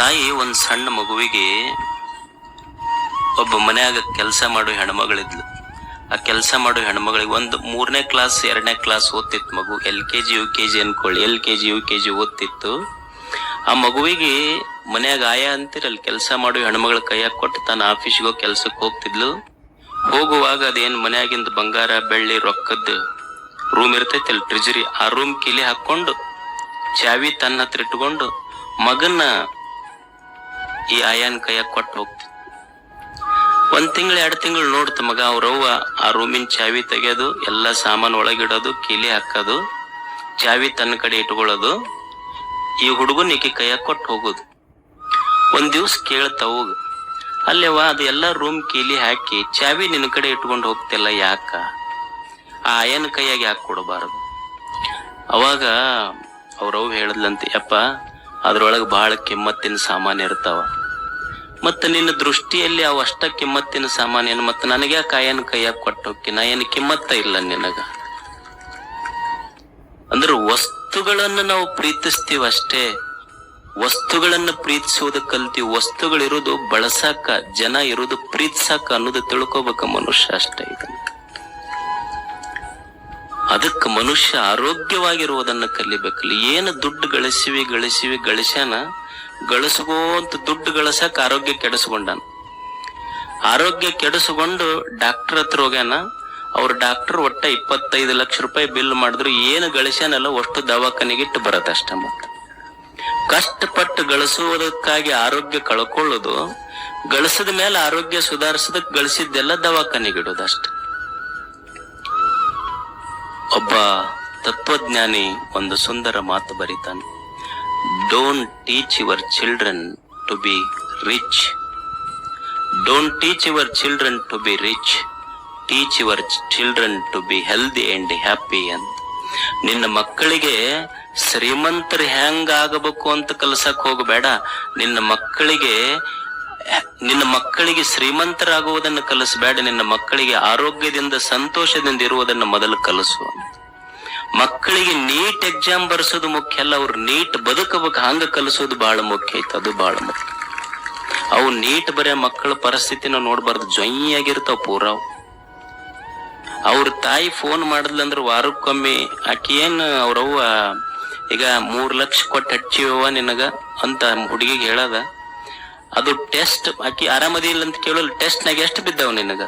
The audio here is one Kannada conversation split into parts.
ತಾಯಿ ಒಂದು ಸಣ್ಣ ಮಗುವಿಗೆ ಒಬ್ಬ ಮನ್ಯಾಗ ಕೆಲಸ ಮಾಡೋ ಹೆಣ್ಮಗಳಿದ್ಲು. ಆ ಕೆಲಸ ಮಾಡೋ ಹೆಣ್ಮಗಳಿಗೆ ಒಂದು ಮೂರನೇ ಕ್ಲಾಸ್ ಎರಡನೇ ಕ್ಲಾಸ್ ಓದ್ತಿತ್ತು ಮಗು. L K G U K G ಅನ್ಕೊಳ್ಳಿ. L K G U K G ಓದ್ತಿತ್ತು. ಆ ಮಗುವಿಗೆ ಮನ್ಯಾಗ ಆಯ ಅಂತಿರಲ್ಲ ಕೆಲಸ ಮಾಡೋ ಹೆಣ್ಮಗಳ ಕೈಯಾಗ ಕೊಟ್ಟು ತಾನು ಆಫೀಸ್ಗೋ ಕೆಲ್ಸಕ್ಕೆ ಹೋಗ್ತಿದ್ಲು. ಹೋಗುವಾಗ ಅದೇನ್ ಮನ್ಯಾಗಿಂದ ಬಂಗಾರ, ಬೆಳ್ಳಿ, ರೊಕ್ಕದ ರೂಮ್ ಇರ್ತೈತಿ ಅಲ್ಲಿ ಟ್ರಿಜರಿ. ಆ ರೂಮ್ ಕಿಲಿ ಹಾಕೊಂಡು ಚಾವಿ ತನ್ನ ಹತ್ರ ಇಟ್ಕೊಂಡು ಮಗನ್ನ ಈ ಆಯಾನ್ ಕೈಯಾಗ ಕೊಟ್ಟು ಹೋಗ್ತಿ. ಒಂದ್ ತಿಂಗಳು, ಎರಡು ತಿಂಗಳು ನೋಡ್ತ ಮಗ ಅವ್ರವ್ವ ಆ ರೂಮಿನ ಚಾವಿ ತೆಗೆಯೋದು ಎಲ್ಲ ಸಾಮಾನು ಒಳಗಿಡೋದು, ಕೀಲಿ ಹಾಕೋದು, ಚಾವಿ ತನ್ನ ಕಡೆ ಇಟ್ಕೊಳ್ಳೋದು, ಈ ಹುಡುಗನ್ ಈಕಿ ಕೈಯಾಗ ಕೊಟ್ಟು ಹೋಗೋದು. ಒಂದ್ ದಿವ್ಸ ಕೇಳ್ತಾವ ಅಲ್ಲೇವ ಅದು ಎಲ್ಲ ರೂಮ್ ಕೀಲಿ ಹಾಕಿ, ಚಾವಿ ನಿನ್ನ ಕಡೆ ಇಟ್ಕೊಂಡು ಹೋಗ್ತಿಲ್ಲ ಯಾಕ? ಆ ಆಯನ ಕೈಯಾಗಿ ಯಾಕೆ ಕೊಡಬಾರದು? ಅವಾಗ ಅವ್ರವ್ ಹೇಳದ್ಲಂತೆ ಅಪ್ಪ ಅದ್ರೊಳಗೆ ಬಹಳ ಕಿಮ್ಮತ್ತಿನ ಸಾಮಾನು ಇರ್ತಾವ. ಮತ್ತ ನಿನ್ನ ದೃಷ್ಟಿಯಲ್ಲಿ ಅವ ಅಷ್ಟ ಕಿಮ್ಮತ್ತಿನ ಸಾಮಾನ್ಯನ, ಮತ್ತ ನನಗೆ ಕಾಯನ್ ಕೈಯಾಗ ಕೊಟ್ಟೋಕೆ ನಾ ಏನು ಕಿಮ್ಮತ್ತ ಇಲ್ಲ ನಿನಗ. ಅಂದ್ರೆ ವಸ್ತುಗಳನ್ನ ನಾವು ಪ್ರೀತಿಸ್ತೀವಿ ಅಷ್ಟೇ. ವಸ್ತುಗಳನ್ನ ಪ್ರೀತಿಸುವುದು ಕಲ್ತೀವಿ. ವಸ್ತುಗಳಿರೋದು ಬಳಸಾಕ, ಜನ ಇರೋದು ಪ್ರೀತಿಸಾಕ ಅನ್ನೋದು ತಿಳ್ಕೋಬೇಕ ಮನುಷ್ಯ ಅಷ್ಟೇ ಇದನ್ನ ಅದಕ್ಕೆ ಮನುಷ್ಯ ಆರೋಗ್ಯವಾಗಿರುವುದನ್ನ ಕಲಿಬೇಕಲ್ಲ. ಏನು ದುಡ್ಡು ಗಳಿಸಿವಿ ಗಳಿಸಿವಿ, ಗಳಿಸ್ಯಾನ? ಗಳಿಸ್ಕೋಂತ ದುಡ್ಡು ಗಳಿಸಕ್ ಆರೋಗ್ಯ ಕೆಡಿಸ್ಕೊಂಡಾನ. ಆರೋಗ್ಯ ಕೆಡಿಸ್ಕೊಂಡು ಡಾಕ್ಟರ್ ಹತ್ರ ಹೋಗ್ಯಾನ, ಅವ್ರ ಡಾಕ್ಟರ್ ಒಟ್ಟ ಇಪ್ಪತ್ತೈದು ಲಕ್ಷ ರೂಪಾಯಿ ಬಿಲ್ ಮಾಡಿದ್ರು, ಏನು ಗಳಿಸ್ಯಾನಲ್ಲ, ಅಷ್ಟು ದವಾಖಾನೆಗೆ ಇಟ್ಟು ಬರತ್ತಷ್ಟ ಮತ್ತೆ. ಕಷ್ಟಪಟ್ಟು ಗಳಿಸುವುದಕ್ಕಾಗಿ ಆರೋಗ್ಯ ಕಳ್ಕೊಳ್ಳೋದು, ಗಳಿಸಿದ ಮೇಲೆ ಆರೋಗ್ಯ ಸುಧಾರಿಸದ ಗಳಿಸಿದ್ದೆಲ್ಲ ದವಾಖಾನೆಗೆ ಇಡೋದಷ್ಟ ಒಬ್ಬ ತತ್ವಜ್ಞಾನಿ ಒಂದು ಸುಂದರ ಮಾತು ಬರೀತಾನೆ. Don't teach your children to be rich don't teach your children to be rich teach your children to be healthy and happy ಅಂತ ನಿನ್ನ ಮಕ್ಕಳಿಗೆ ಶ್ರೀಮಂತರು ಹೆಂಗಾಗಬೇಕು ಅಂತ ಕಲ್ಸಕ್ ಹೋಗಬೇಡ. ನಿನ್ನ ಮಕ್ಕಳಿಗೆ ನಿನ್ನ ಮಕ್ಕಳಿಗೆ ಶ್ರೀಮಂತರಾಗುವುದನ್ನು ಕಲಿಸಬೇಡ. ನಿನ್ನ ಮಕ್ಕಳಿಗೆ ಆರೋಗ್ಯದಿಂದ, ಸಂತೋಷದಿಂದ ಇರುವುದನ್ನು ಮೊದಲು ಕಲಿಸು ಮಕ್ಕಳಿಗೆ ನೀಟ್ ಎಕ್ಸಾಮ್ ಬರ್ಸೋದು ಮುಖ್ಯ ಅಲ್ಲ, ಅವ್ರು ನೀಟ್ ಬದುಕಬೇಕು, ಹಂಗ ಕಲಿಸೋದು ಬಹಳ ಮುಖ್ಯ ಐತೆ, ಅದು ಬಹಳ ಮುಖ್ಯ. ಅವು ನೀಟ್ ಬರೆಯ ಮಕ್ಕಳ ಪರಿಸ್ಥಿತಿನ ನೋಡ್ಬಾರ್ದು, ಜೊಯ್ಯಾಗಿರ್ತಾವ ಪೂರ ಅವು. ಅವ್ರ ತಾಯಿ ಫೋನ್ ಮಾಡಿದ್ಲಂದ್ರ ವಾರಕ್ಕೊಮ್ಮೆ, ಆಕಿ ಏನ್ ಅವ್ರವ್ವ ಈಗ ಮೂರ್ ಲಕ್ಷ ಕೊಟ್ಟು ಹಚ್ಚಿವ ನಿನಗ? ಅಂತ ಹುಡುಗಿಗೆ ಹೇಳದ. ಅದು ಟೆಸ್ಟ್ ಆಕಿ ಆರಾಮದಿಲ್ಲ ಅಂತ ಕೇಳೋಲ್ಲ ಟೆಸ್ಟ್ ನಾಗ ಎಷ್ಟು ಬಿದ್ದಾವ ನಿನಗ?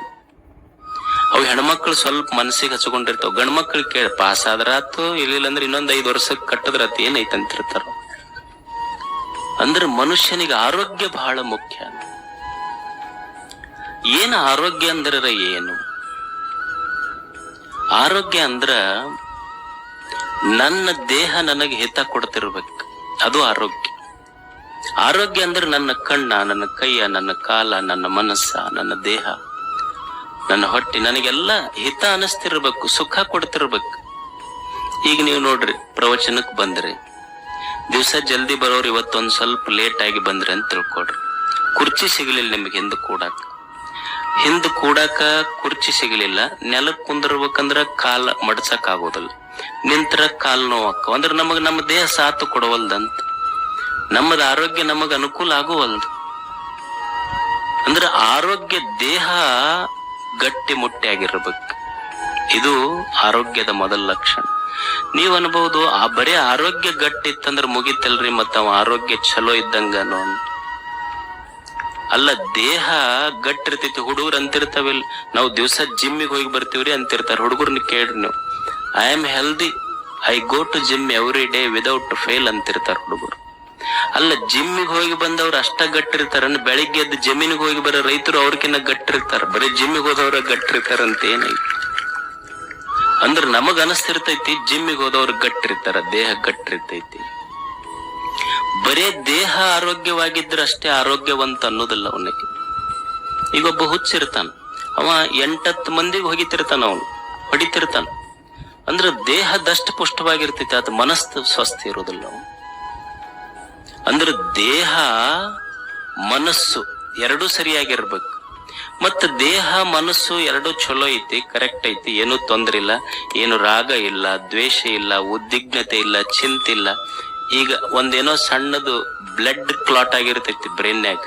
ಅವು ಹೆಣ್ಮಕ್ಳು ಸ್ವಲ್ಪ ಮನಸ್ಸಿಗೆ ಹಚ್ಕೊಂಡಿರ್ತಾವ. ಗಂಡ್ ಮಕ್ಳು ಕೇಳ, ಪಾಸ್ ಆದ್ರ ಆತು ಇಲ್ಲಿಲ್ಲ ಅಂದ್ರೆ ಇನ್ನೊಂದ್ ಐದ್ ವರ್ಷಕ್ಕೆ ಕಟ್ಟದ್ರ ಆತು ಏನೈತೆ ಅಂತಿರ್ತಾರ. ಅಂದ್ರೆ ಮನುಷ್ಯನಿಗೆ ಆರೋಗ್ಯ ಬಹಳ ಮುಖ್ಯ ಏನು ಆರೋಗ್ಯ ಅಂದ್ರ ಏನು? ಆರೋಗ್ಯ ಅಂದ್ರ ನನ್ನ ದೇಹ ನನಗೆ ಹಿತ ಕೊಡ್ತಿರ್ಬೇಕು. ಅದು ಆರೋಗ್ಯ. ಆರೋಗ್ಯ ಅಂದ್ರೆ ನನ್ನ ಕಣ್ಣ, ನನ್ನ ಕೈಯ, ನನ್ನ ಕಾಲ, ನನ್ನ ಮನಸ್ಸ, ನನ್ನ ದೇಹ. ನನ್ನ ಹೊಟ್ಟೆ ನನಗೆಲ್ಲ ಹಿತ ಅನಿಸ್ತಿರ್ಬೇಕು, ಸುಖ ಕೊಡ್ತಿರ್ಬೇಕು. ಈಗ ನೀವು ನೋಡ್ರಿ, ಪ್ರವಚನಕ್ಕೆ ಬಂದ್ರಿ. ದಿವಸ ಜಲ್ದಿ ಬರೋರು ಇವತ್ತೊಂದು ಸ್ವಲ್ಪ ಲೇಟ್ ಆಗಿ ಬಂದ್ರಿ ಅಂತ ತಿಳ್ಕೊಡ್ರಿ ಕುರ್ಚಿ ಸಿಗಲಿಲ್ಲ ನಿಮ್ಗೆ ಹಿಂದೆ ಕೂಡಾಕ. ಹಿಂದೆ ಕೂಡಕ ಕುರ್ಚಿ ಸಿಗಲಿಲ್ಲ ನೆಲಕ್ಕೆ ಕುಂದಿರ್ಬೇಕಂದ್ರ ಕಾಲ ಮಡ್ಸಕ್ ಆಗೋದಿಲ್ಲ. ನಿಂತ್ರ ಕಾಲ್ ನೋವಾಕ ಅಂದ್ರೆ ನಮಗ್ ನಮ್ಮ ದೇಹ ಸಾಥ್ ಕೊಡವಲ್ದಂತ. ನಮ್ಮದ ಆರೋಗ್ಯ ನಮಗೆ ಅನುಕೂಲ ಆಗುವಲ್ದು. ಅಂದ್ರೆ ಆರೋಗ್ಯ ದೇಹ ಗಟ್ಟಿ ಮುಟ್ಟಿಯಾಗಿರ್ಬೇಕು. ಇದು ಆರೋಗ್ಯದ ಮೊದಲ ಲಕ್ಷಣ. ನೀವ್ ಅನ್ಬಹುದು ಆ ಬರೀ ಆರೋಗ್ಯ ಗಟ್ಟಿ ಇತ್ತಂದ್ರೆ ಮುಗಿತಲ್ರಿ ಮತ್ತ ಆರೋಗ್ಯ ಚಲೋ ಇದ್ದಂಗನು ಅಂತ ಅಲ್ಲ, ದೇಹ ಗಟ್ಟಿರ್ತೈತಿ ಹುಡುಗರು ಅಂತಿರ್ತಾವಿಲ್. ನಾವು ದಿವಸ ಜಿಮ್ಮಿಗೆ ಹೋಗಿ ಬರ್ತೀವ್ರಿ ಅಂತಿರ್ತಾರ. ಹುಡುಗರ್ನ ಕೇಳ್ರಿ ನೀವು. I am healthy I go to gym every day without fail ಅಂತಿರ್ತಾರ ಹುಡುಗರು. ಅಲ್ಲ, ಜಿಮ್ಮಿಗೆ ಹೋಗಿ ಬಂದವ್ರು ಅಷ್ಟ ಗಟ್ಟಿರ್ತಾರ. ಬೆಳಿಗ್ಗೆ ಎದ್ದು ಜಮೀನಿಗೆ ಹೋಗಿ ಬರೋ ರೈತರು ಅವ್ರಕಿನ್ನ ಗಟ್ಟಿರ್ತಾರ. ಬರೀ ಜಿಮ್ಮಿಗೆ ಹೋದವ್ರ ಗಟ್ಟಿರ್ತಾರಂತ ಏನೈತಿ ಅಂದ್ರ ನಮಗ ಅನಸ್ತಿರ್ತೈತಿ, ಜಿಮ್ಮಿಗೆ ಹೋದವ್ರ ಗಟ್ಟಿರ್ತಾರ, ದೇಹ ಗಟ್ಟಿರ್ತೈತಿ. ಬರೇ ದೇಹ ಆರೋಗ್ಯವಾಗಿದ್ರ ಅಷ್ಟೇ ಆರೋಗ್ಯವಂತ ಅನ್ನೋದಿಲ್ಲ ಅವನಿಗೆ. ಈಗ ಒಬ್ಬ ಹುಚ್ಚಿರ್ತಾನ. ಅವ ಎಂಟತ್ತು ಮಂದಿಗೆ ಹೋಗಿತಿರ್ತಾನ ಅವನು, ಹೊಡಿತಿರ್ತಾನ. ಅಂದ್ರ ದೇಹ ದಷ್ಟ ಪುಷ್ಟವಾಗಿರ್ತೈತಿ, ಅದು ಮನಸ್ಸು ಸ್ವಸ್ಥ ಇರೋದಿಲ್ಲ ಅವನು. ಅಂದ್ರ ದೇಹ ಮನಸ್ಸು ಎರಡೂ ಸರಿಯಾಗಿರ್ಬೇಕು. ಮತ್ತು ದೇಹ ಮನಸ್ಸು ಎರಡು ಚಲೋ ಐತಿ ಕರೆಕ್ಟ್ ಐತಿ, ಏನು ತೊಂದರೆ ಇಲ್ಲ, ಏನು ರಾಗ ಇಲ್ಲ, ದ್ವೇಷ ಇಲ್ಲ, ಉದ್ವಿಗ್ನತೆ ಇಲ್ಲ, ಚಿಂತೆ ಇಲ್ಲ. ಈಗ ಒಂದೇನೋ ಸಣ್ಣದು ಬ್ಲಡ್ ಕ್ಲಾಟ್ ಆಗಿರ್ತೈತಿ ಬ್ರೈನ್ಯಾಗ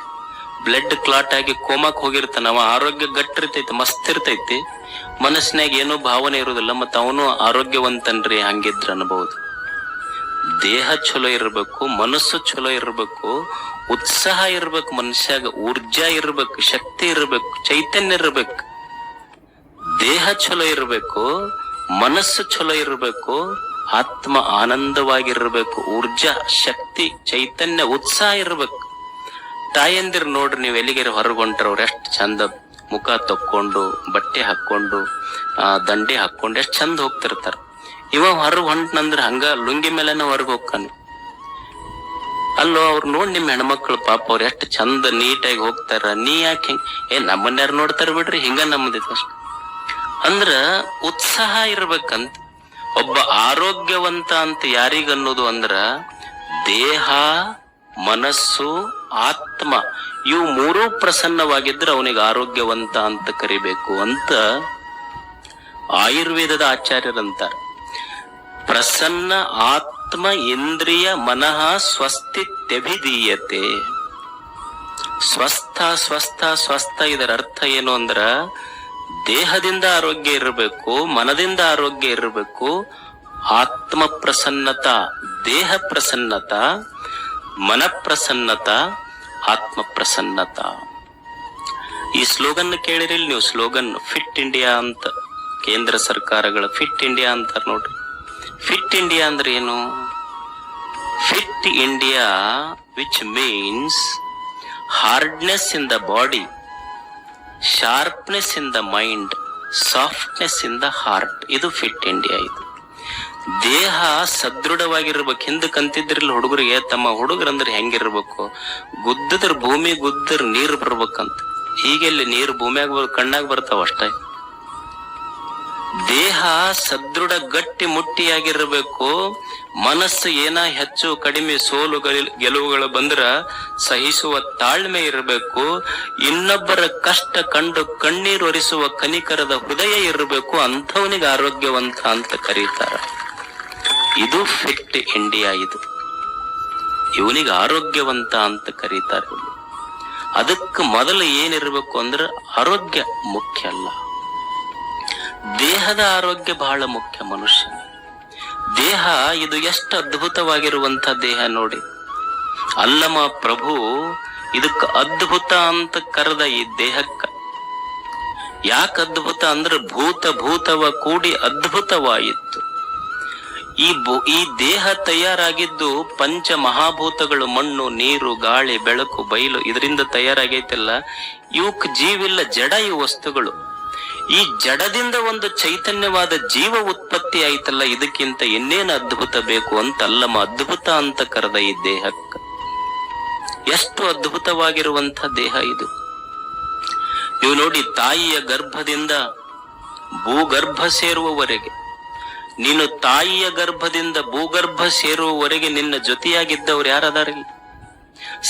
ಬ್ಲಡ್ ಕ್ಲಾಟ್ ಆಗಿ ಕೋಮಕ್ ಹೋಗಿರ್ತಾನ, ಅವ ಆರೋಗ್ಯ ಗಟ್ಟಿರ್ತೈತಿ ಮಸ್ತ್ ಇರ್ತೈತಿ. ಮನಸ್ಸಿನಾಗ ಏನೋ ಭಾವನೆ ಇರೋದಿಲ್ಲ, ಮತ್ತು ಅವನು ಆರೋಗ್ಯವಂತನ್ರಿ ಹಂಗಿದ್ರ ಅನ್ಬಹುದು ದೇಹ ಚಲೋ ಇರ್ಬೇಕು, ಮನಸ್ಸು ಚಲೋ ಇರ್ಬೇಕು, ಉತ್ಸಾಹ ಇರ್ಬೇಕು ಮನುಷ್ಯಾಗ ಊರ್ಜಾ ಇರ್ಬೇಕು, ಶಕ್ತಿ ಇರ್ಬೇಕು, ಚೈತನ್ಯ ಇರ್ಬೇಕು. ದೇಹ ಚಲೋ ಇರ್ಬೇಕು, ಮನಸ್ಸು ಚಲೋ ಇರ್ಬೇಕು, ಆತ್ಮ ಆನಂದವಾಗಿರ್ಬೇಕು, ಊರ್ಜಾ, ಶಕ್ತಿ, ಚೈತನ್ಯ, ಉತ್ಸಾಹ ಇರ್ಬೇಕು. ತಾಯಂದಿರ್ ನೋಡ್ರಿ, ನೀವು ಎಲ್ಲಿಗೆರೆ ಹೊರಗೊಂಡ್ರ ಅವ್ರು ಎಷ್ಟು ಚಂದ ಮುಖ ತಕ್ಕೊಂಡು, ಬಟ್ಟೆ ಹಾಕೊಂಡು ಆ, ದಂಡೆ ಹಾಕೊಂಡು ಎಷ್ಟು ಚಂದ ಹೋಗ್ತಿರ್ತಾರ. ಇವ ಹೊರ ಹೊಂಟ್ನಂದ್ರ ಹಂಗ ಲುಂಗಿ ಮೇಲೆನ ಹೊರಗ್ ಹೋಗ್ತಾನೆ ಅಲ್ಲೋ ಅವ್ರು ನೋಡಿ ನಿಮ್ ಹೆಣ್ಮಕ್ಳು ಪಾಪ ಅವ್ರು ಎಷ್ಟು ಚಂದ ನೀಟಾಗಿ ಹೋಗ್ತಾರ. ನೀ ಯಾಕೆ ಹಿಂಗ್ ಏ, ನಮ್ಮನ್ಯಾರು ನೋಡ್ತಾರ ಬಿಡ್ರಿ, ಹಿಂಗ ನಮ್ಮದಿತ್ತು ಅಷ್ಟ. ಅಂದ್ರ ಉತ್ಸಾಹ ಇರ್ಬೇಕಂತ, ಒಬ್ಬ ಆರೋಗ್ಯವಂತ ಅಂತ ಯಾರಿಗನ್ನೋದು ಅಂದ್ರ ದೇಹ, ಮನಸ್ಸು, ಆತ್ಮ, ಇವು ಮೂರೂ ಪ್ರಸನ್ನವಾಗಿದ್ರೆ ಅವನಿಗೆ ಆರೋಗ್ಯವಂತ ಅಂತ ಕರಿಬೇಕು ಅಂತ ಆಯುರ್ವೇದದ ಆಚಾರ್ಯರಂತಾರೆ. ಪ್ರಸನ್ನ ಆತ್ಮ ಇಂದ್ರಿಯ ಮನಃ ಸ್ವಸ್ತಿತ್ಯಭಿಧೀಯತೆ. ಸ್ವಸ್ಥ ಸ್ವಸ್ಥ ಸ್ವಸ್ಥ ಇದರ ಅರ್ಥ ಏನು ಅಂದ್ರ, ದೇಹದಿಂದ ಆರೋಗ್ಯ ಇರಬೇಕು, ಮನದಿಂದ ಆರೋಗ್ಯ ಇರಬೇಕು, ಆತ್ಮ ಪ್ರಸನ್ನತ, ದೇಹ ಪ್ರಸನ್ನತ, ಮನ ಪ್ರಸನ್ನತ, ಆತ್ಮ ಪ್ರಸನ್ನತ. ಈ ಸ್ಲೋಗನ್ ಕೇಳಿರಿ ನೀವು, ಸ್ಲೋಗನ್ ಫಿಟ್ ಇಂಡಿಯಾ ಅಂತ, ಕೇಂದ್ರ ಸರ್ಕಾರಗಳ ಫಿಟ್ ಇಂಡಿಯಾ ಅಂತಾರ ನೋಡ್ರಿ. ಫಿಟ್ ಇಂಡಿಯಾ ಅಂದ್ರೆ ಏನು? Fit India which means hardness in the body sharpness in the mind softness in the heart ಇದು ಫಿಟ್ ಇಂಡಿಯಾ ಇದು. ದೇಹ ಸದೃಢವಾಗಿರ್ಬೇಕು. ಹಿಂದಕ್ಕೆ ಕಂತಿದ್ರಲ್ಲಿ ಹುಡುಗರಿಗೆ, ತಮ್ಮ ಹುಡುಗರಂದ್ರೆ ಹೆಂಗಿರ್ಬೇಕು? ಗುದ್ದದ್ರ ಭೂಮಿ ಗುದ್ದರ್ ನೀರು ಬರ್ಬೇಕಂತ. ಹೀಗೆಲ್ಲಿ ನೀರು ಭೂಮಿಯಾಗ ಕಣ್ಣಾಗ ಬರ್ತಾವ ಅಷ್ಟೇ. ದೇಹ ಸದೃಢ ಗಟ್ಟಿ ಮುಟ್ಟಿಯಾಗಿರಬೇಕು. ಮನಸ್ಸು ಏನ ಹೆಚ್ಚು ಕಡಿಮೆ ಸೋಲು ಗೆಲುವುಗಳು ಬಂದ್ರ ಸಹಿಸುವ ತಾಳ್ಮೆ ಇರಬೇಕು. ಇನ್ನೊಬ್ಬರ ಕಷ್ಟ ಕಂಡು ಕಣ್ಣೀರು ಒರೆಸುವ ಕನಿಕರದ ಹೃದಯ ಇರಬೇಕು. ಅಂಥವನಿಗೆ ಆರೋಗ್ಯವಂತ ಅಂತ ಕರೀತಾರ. ಇದು ಫಿಟ್ ಇಂಡಿಯಾ ಇದು. ಇವನಿಗೆ ಆರೋಗ್ಯವಂತ ಅಂತ ಕರೀತಾರೆ. ಅದಕ್ಕೆ ಮೊದಲು ಏನಿರಬೇಕು ಅಂದ್ರೆ ಆರೋಗ್ಯ ಮುಖ್ಯ ಅಲ್ಲ. ದೇಹದ ಆರೋಗ್ಯ ಬಹಳ ಮುಖ್ಯ ಮನುಷ್ಯ. ದೇಹ ಇದು ಎಷ್ಟು ಅದ್ಭುತವಾಗಿರುವಂತ ದೇಹ ನೋಡಿ. ಅಲ್ಲಮ ಪ್ರಭು, ಇದಕ್ಕ ಅದ್ಭುತ ಅಂತ ಕರೆದ ಈ ದೇಹಕ್ಕ. ಯಾಕೆ ಅದ್ಭುತ ಅಂದ್ರೆ ಭೂತ ಭೂತವ ಕೂಡಿ ಅದ್ಭುತವಾಯಿತು ಈ ಈ ದೇಹ ತಯಾರಾಗಿದ್ದು ಪಂಚ ಮಹಾಭೂತಗಳು ಮಣ್ಣು, ನೀರು, ಗಾಳಿ, ಬೆಳಕು, ಬಯಲು ಇದರಿಂದ ತಯಾರಾಗೈತಲ್ಲ. ಇವಕ್ ಜೀವಿಲ್ಲ ಜಡ ಈ ವಸ್ತುಗಳು. ಈ ಜಡದಿಂದ ಒಂದು ಚೈತನ್ಯವಾದ ಜೀವ ಉತ್ಪತ್ತಿ ಆಯ್ತಲ್ಲ, ಇದಕ್ಕಿಂತ ಇನ್ನೇನು ಅದ್ಭುತ ಬೇಕು ಅಂತ ಅಲ್ಲಮ್ಮ ಅದ್ಭುತ ಅಂತ ಕರೆದ ಈ ದೇಹಕ್ಕ. ಎಷ್ಟು ಅದ್ಭುತವಾಗಿರುವಂತ ದೇಹ ಇದು. ನೀವು ನೋಡಿ, ತಾಯಿಯ ಗರ್ಭದಿಂದ ಭೂಗರ್ಭ ಸೇರುವವರೆಗೆ, ನೀನು ತಾಯಿಯ ಗರ್ಭದಿಂದ ಭೂಗರ್ಭ ಸೇರುವವರೆಗೆ ನಿನ್ನ ಜೊತೆಯಾಗಿದ್ದವ್ರು ಯಾರದಾರಿ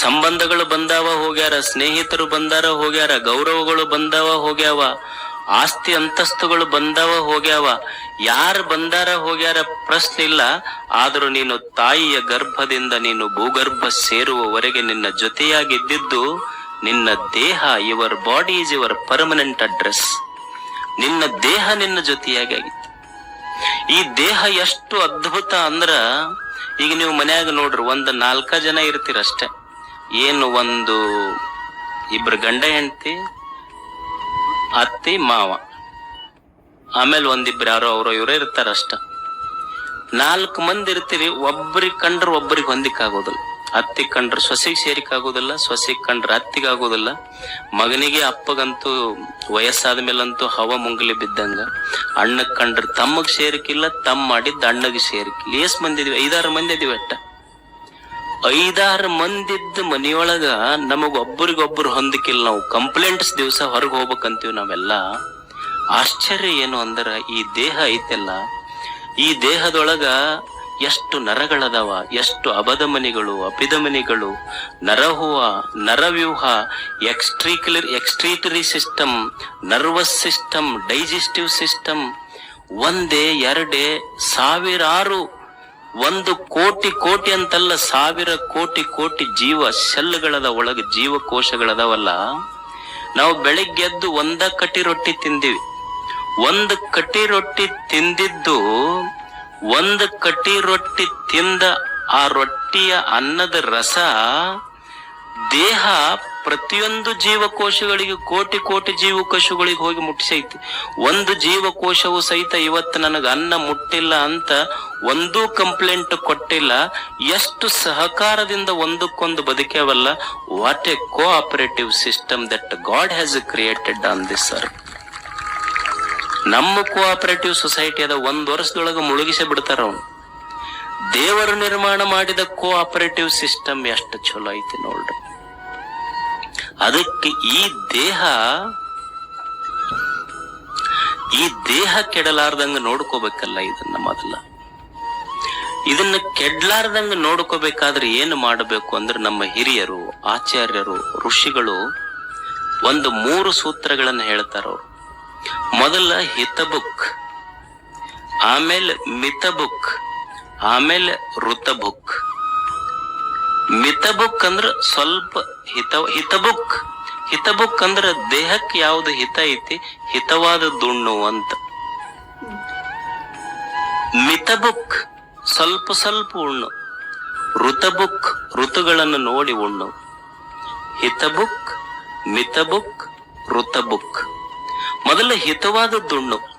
ಸಂಬಂಧಗಳು ಬಂದಾವ ಹೋಗ್ಯಾರ, ಸ್ನೇಹಿತರು ಬಂದಾರ ಹೋಗ್ಯಾರ, ಗೌರವಗಳು ಬಂದಾವ ಹೋಗ್ಯಾವ ಆಸ್ತಿ ಅಂತಸ್ತುಗಳು ಬಂದವ ಹೋಗ್ಯಾವ. ಯಾರು ಬಂದಾರ ಹೋಗ್ಯಾರ ಪ್ರಶ್ನೆ ಇಲ್ಲ. ಆದರೂ ನೀನು ತಾಯಿಯ ಗರ್ಭದಿಂದ ನೀನು ಭೂಗರ್ಭ ಸೇರುವವರೆಗೆ ನಿನ್ನ ಜೊತೆಯಾಗಿದ್ದಿದ್ದು, ನಿನ್ನ ದೇಹ your body is your permanent address ನಿನ್ನ ದೇಹ ನಿನ್ನ ಜೊತೆಯಾಗಿ ಆಗಿತ್ತು. ಈ ದೇಹ ಎಷ್ಟು ಅದ್ಭುತ ಅಂದ್ರ, ಈಗ ನೀವು ಮನ್ಯಾಗ ನೋಡ್ರಿ, ಒಂದು ನಾಲ್ಕ ಜನ ಇರ್ತೀರಷ್ಟೇ. ಏನು ಒಂದು ಇಬ್ರು ಗಂಡ ಹೆಂಡತಿ ಅತ್ತಿ, ಮಾವ. ಆಮೇಲೆ ಒಂದಿಬ್ರು ಯಾರೋ ಅವರು, ಇವರೇ ಇರ್ತಾರಷ್ಟ ನಾಲ್ಕು ಮಂದಿ ಇರ್ತೀರಿ ಒಬ್ರಿಗೆ ಕಂಡ್ರೆ ಒಬ್ಬರಿಗೆ ಹೊಂದಿಕ್ ಆಗೋದಿಲ್ಲ ಅತ್ತಿ ಕಂಡ್ರೆ ಸೊಸೆಗೆ ಸೇರಿಕ್ ಆಗೋದಿಲ್ಲ ಸೊಸೆಗೆ ಕಂಡ್ರೆ ಅತ್ತಿಗೆ ಆಗೋದಿಲ್ಲ ಮಗನಿಗೆ, ಅಪ್ಪಗಂತೂ ವಯಸ್ಸಾದ ಮೇಲಂತೂ ಹವ ಮುಂಗಲಿ ಬಿದ್ದಂಗ. ಅಣ್ಣಗೆ ಕಂಡ್ರೆ ತಮ್ಮಗ್ ಸೇರಿಕಿಲ್ಲ, ತಮ್ಮ ಮಾಡಿದ್ದ ಅಣ್ಣಗೆ ಸೇರಿಕಿಲ್ಲ. ಏಸ್ ಮಂದಿ ಇದೀವಿ? ಐದಾರು ಮಂದಿ ಇದೀವಿ ಅಟ್ಟ ಐದಾರು ಮಂದಿದ್ದ ಮನೆಯೊಳಗ ನಮಗ ಒಬ್ಬರಿಗೊಬ್ಬರು ಹೊಂದಿಕಿಲ್ಲ ನಾವು. ಕಂಪ್ಲೇಂಟ್ಸ್ ದಿವಸ ಹೊರಗೆ ಹೋಗ್ಬೇಕಂತೀವಿ ನಾವೆಲ್ಲ. ಆಶ್ಚರ್ಯ ಏನು ಅಂದ್ರೆ ಈ ದೇಹ ಐತೆಲ್ಲ. ಈ ದೇಹದೊಳಗ ಎಷ್ಟು ನರಗಳದಾವ, ಎಷ್ಟು ಅಬಧಮನಿಗಳು ಅಪಿಧಮನಿಗಳು ನರಹುವ ನರವ್ಯೂಹ ಎಕ್ಸ್ಟ್ರೀಕ್ಯುಲರ್ excretory system, nervous system, digestive system, ಒಂದೇ, ಎರಡೇ, ಸಾವಿರಾರು ಒಂದು ಕೋಟಿ ಕೋಟಿ ಅಂತಲ್ಲ, ಸಾವಿರ ಕೋಟಿ ಕೋಟಿ ಜೀವ ಶೆಲ್ಗಳದ ಒಳಗೆ ಜೀವಕೋಶಗಳದವಲ್ಲ. ನಾವು ಬೆಳಿಗ್ಗೆದ್ದು ಒಂದ ಕಟ್ಟಿ ರೊಟ್ಟಿ ತಿಂದಿವಿ. ಒಂದು ಕಟ್ಟಿ ರೊಟ್ಟಿ ತಿಂದಿದ್ದು, ಒಂದು ಕಟ್ಟಿ ರೊಟ್ಟಿ ತಿಂದ ಆ ರೊಟ್ಟಿಯ ಅನ್ನದ ರಸ ದೇಹ ಪ್ರತಿಯೊಂದು ಜೀವಕೋಶಗಳಿಗೆ ಕೋಟಿ ಕೋಟಿ ಜೀವಕೋಶಗಳಿಗೆ ಹೋಗಿ ಮುಟ್ಟಿಸೈತಿ. ಒಂದು ಜೀವಕೋಶವು ಸಹಿತ ಇವತ್ತು ನನಗೆ ಅನ್ನ ಮುಟ್ಟಿಲ್ಲ ಅಂತ ಒಂದೂ ಕಂಪ್ಲೇಂಟ್ ಕೊಟ್ಟಿಲ್ಲ. ಎಷ್ಟು ಸಹಕಾರದಿಂದ ಒಂದಕ್ಕೊಂದು ಬದುಕೇವಲ್ಲ what a cooperative system that God has created on this sir ನಮ್ಮ ಕೋಆಪರೇಟಿವ್ ಸೊಸೈಟಿ ಅದ ಒಂದು ವರ್ಷದೊಳಗೆ ಮುಳುಗಿಸಿ ಬಿಡ್ತಾರ ಅವನು. ದೇವರು ನಿರ್ಮಾಣ ಮಾಡಿದ ಕೋಆಪರೇಟಿವ್ ಸಿಸ್ಟಮ್ ಎಷ್ಟು ಚಲೋ ಐತಿ ನೋಡ್ರಿ. ಅದಕ್ಕೆ ಈ ದೇಹ ಈ ದೇಹ ಕೆಡಲಾರ್ದಂಗ ನೋಡ್ಕೋಬೇಕಲ್ಲ ಇದನ್ನ ಮೊದಲ. ಇದನ್ನ ಕೆಡ್ಲಾರ್ದಂಗ ನೋಡ್ಕೋಬೇಕಾದ್ರೆ ಏನು ಮಾಡಬೇಕು ಅಂದ್ರೆ ನಮ್ಮ ಹಿರಿಯರು, ಆಚಾರ್ಯರು, ಋಷಿಗಳು ಒಂದು ಮೂರು ಸೂತ್ರಗಳನ್ನು ಹೇಳ್ತಾರ ಅವರು. ಮೊದಲ ಹಿತಬುಕ್ ಆಮೇಲೆ ಮಿತಬುಕ್ ಆಮೇಲೆ ಋತಬುಕ್ ಮಿತಬುಕ್ ಅಂದ್ರ ಸ್ವಲ್ಪ ಹಿತ, ಹಿತಬುಕ್. ಹಿತಬುಕ್ ಅಂದ್ರ ದೇಹಕ್ಕೆ ಯಾವ್ದು ಹಿತ ಐತಿ? ಹಿತವಾದ ದುಣ್ಣು ಅಂತ. ಮಿತಬುಕ್, ಸ್ವಲ್ಪ ಸ್ವಲ್ಪ ಉಣ್ಣು. ಋತಬುಕ್, ಋತುಗಳನ್ನು ನೋಡಿ ಉಣ್ಣು. ಹಿತಬುಕ್, ಮಿತಬುಕ್, ಋತಬುಕ್. ಮೊದಲ ಹಿತವಾದದ್ದುಣ್ಣು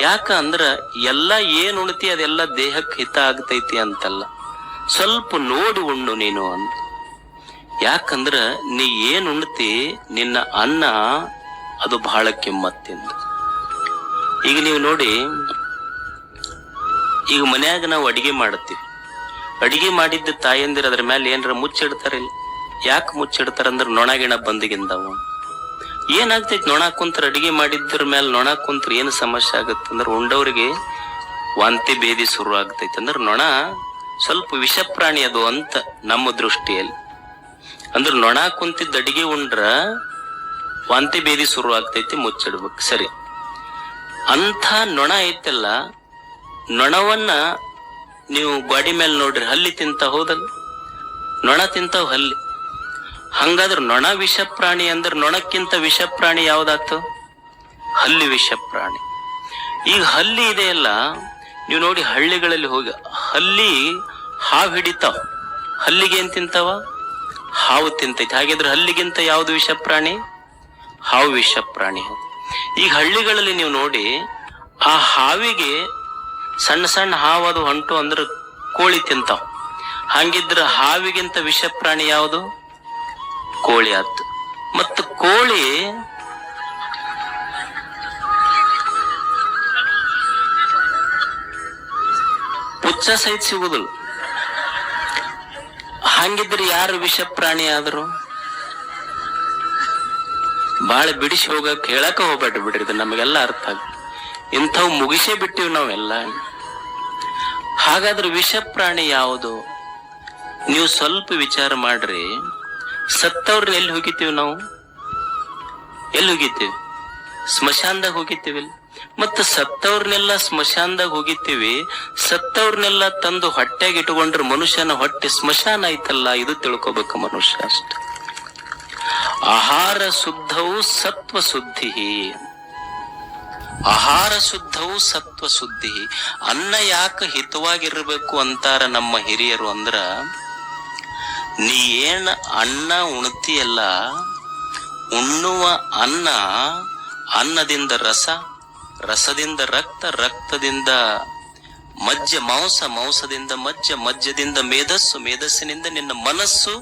ಯಾಕ ಅಂದ್ರ ಎಲ್ಲ ಏನ್ ಉಣ್ತಿ ಅದೆಲ್ಲ ದೇಹಕ್ಕೆ ಹಿತ ಆಗ್ತೈತಿ ಅಂತಲ್ಲ. ಸ್ವಲ್ಪ ನೋಡಿ ಉಣ್ಣು ನೀನು ಅಂತ ಯಾಕಂದ್ರ ನೀ ಏನು ಉಣ್ತಿ ನಿನ್ನ ಅನ್ನ ಅದು ಬಹಳ ಕಿಮ್ಮತ್ತಿಂದ. ಈಗ ನೀವು ನೋಡಿ, ಈಗ ಮನ್ಯಾಗ ನಾವು ಅಡಿಗೆ ಮಾಡ್ತೀವಿ. ಅಡಿಗೆ ಮಾಡಿದ್ದ ತಾಯಂದಿರ ಅದ್ರ ಮೇಲೆ ಏನಾರ ಮುಚ್ಚಿಡ್ತಾರಿಲ್ಲ ಯಾಕೆ ಮುಚ್ಚಿಡ್ತಾರ ಅಂದ್ರೆ ನೊಣಗಿಣ ಬಂದಿಗಿಂದವು ಏನಾಗ್ತೈತಿ ನೊಣ ಕುಂತ್ರ ಅಡಿಗೆ ಮಾಡಿದ್ರ ಮೇಲೆ ನೊಣ ಕುಂತ್ರ ಏನು ಸಮಸ್ಯೆ ಆಗುತ್ತೆ ಅಂದ್ರೆ ಉಂಡವ್ರಿಗೆ ವಾಂತಿ ಭೇದಿ ಶುರು ಆಗ್ತೈತಿ ಅಂದ್ರೆ ನೊಣ ಸ್ವಲ್ಪ ವಿಷ ಪ್ರಾಣಿ ಅದು ಅಂತ ನಮ್ಮ ದೃಷ್ಟಿಯಲ್ಲಿ. ಅಂದ್ರೆ ನೊಣ ಕುಂತಿದ್ದ ಅಡಿಗೆ ಉಂಡ್ರ ವಾಂತಿ ಬೇದಿ ಶುರು ಆಗ್ತೈತಿ, ಮುಚ್ಚಿಡ್ಬೇಕು. ಸರಿ. ಅಂಥ ನೊಣ ಐತಲ್ಲ, ನೊಣವನ್ನ ನೀವು ಬಾಡಿ ಮೇಲೆ ನೋಡ್ರಿ, ಹಲ್ಲಿ ತಿಂತ ಹೋದಲ್ಲ? ನೊಣ ತಿಂತಾವ್ ಹಲ್ಲಿ. ಹಂಗಾದ್ರೆ ನೊಣ ವಿಷ ಪ್ರಾಣಿ ಅಂದ್ರೆ ನೊಣಕ್ಕಿಂತ ವಿಷ ಪ್ರಾಣಿ ಯಾವ್ದಾತು? ಹಲ್ಲಿ ವಿಷ ಪ್ರಾಣಿ ಈಗ ಹಲ್ಲಿ ಇದೆಯಲ್ಲ, ನೀವು ನೋಡಿ ಹಳ್ಳಿಗಳಲ್ಲಿ ಹೋಗಿ, ಹಲ್ಲಿ ಹಾವು ಹಿಡಿತಾವ. ಹಲ್ಲಿಗೆ ಏನ್ ತಿಂತಾವ? ಹಾವು ತಿಂತೈತಿ. ಹಾಗಿದ್ರೆ ಹಲ್ಲಿಗಿಂತ ಯಾವ್ದು ವಿಷ ಪ್ರಾಣಿ ಹಾವು ವಿಷ ಪ್ರಾಣಿ ಈಗ ಹಳ್ಳಿಗಳಲ್ಲಿ ನೀವು ನೋಡಿ, ಆ ಹಾವಿಗೆ ಸಣ್ಣ ಸಣ್ಣ ಹಾವು ಅದು ಹೊಂಟು ಅಂದ್ರೆ ಕೋಳಿ ತಿಂತಾವ. ಹಂಗಿದ್ರೆ ಹಾವಿಗಿಂತ ವಿಷ ಪ್ರಾಣಿ ಯಾವುದು? ಕೋಳಿ ಆತು. ಮತ್ತು ಕೋಳಿ ಪುಚ್ಚ ಸಹಿತ ಸಿಗುದಿಲ್ಲ ಹಂಗಿದ್ರೆ ಯಾರು ವಿಷ ಪ್ರಾಣಿ ಆದ್ರು? ಬಾಳ ಬಿಡಿಸಿ ಹೋಗಕ್ ಹೇಳಕ್ ಹೋಗ್ಬೇಡ್ರಿ ಬಿಡ್ರಿ, ಇದು ನಮಗೆಲ್ಲ ಅರ್ಥ ಆಗ ಇಂಥವು ಮುಗಿಸೇ ಬಿಟ್ಟಿವಿ ನಾವೆಲ್ಲ. ಹಾಗಾದ್ರೆ ವಿಷ ಪ್ರಾಣಿ ಯಾವುದು? ನೀವು ಸ್ವಲ್ಪ ವಿಚಾರ ಮಾಡ್ರಿ. ಸತ್ತವ್ರನ್ನ ಎಲ್ಲಿ ಹೋಗಿತೀವಿ ನಾವು? ಎಲ್ಲಿ ಹೋಗಿತೀವಿ ಸ್ಮಶಾನದಾಗ ಹೋಗಿತೀವಿ ಮತ್ತ ಸತ್ತವ್ರನ್ನೆಲ್ಲ ಸ್ಮಶಾನದಾಗ ಹೋಗಿತ್ತೀವಿ ಸತ್ತವ್ರನ್ನೆಲ್ಲ ತಂದು ಹೊಟ್ಟೆಗೆ ಇಟ್ಕೊಂಡ್ರೆ ಮನುಷ್ಯನ ಹೊಟ್ಟೆ ಸ್ಮಶಾನ ಐತಲ್ಲ ಇದು ತಿಳ್ಕೊಬೇಕು ಮನುಷ್ಯ ಅಷ್ಟೆ. ಆಹಾರ ಶುದ್ಧವು ಸತ್ವ ಶುದ್ಧಿ ಆಹಾರ ಶುದ್ಧವು ಸತ್ವ ಶುದ್ಧಿ ಅನ್ನ ಯಾಕೆ ಹಿತವಾಗಿರ್ಬೇಕು ಅಂತಾರ ನಮ್ಮ ಹಿರಿಯರು ಅಂದ್ರ, ನೀ ಏನ್ ಅನ್ನ ಉಣ್ತಿಯಲ್ಲ, ಉಣ್ಣುವ ಅನ್ನ ಅನ್ನದಿಂದ ರಸ ರಸದಿಂದ ರಕ್ತ ರಕ್ತದಿಂದ ಮಜ್ಜ ಮಾಂಸ ಮಾಂಸದಿಂದ ಮಜ್ಜ ಮಜ್ಜದಿಂದ ಮೇಧಸ್ಸು ಮೇಧಸ್ಸಿನಿಂದ ನಿನ್ನ ಮನಸ್ಸು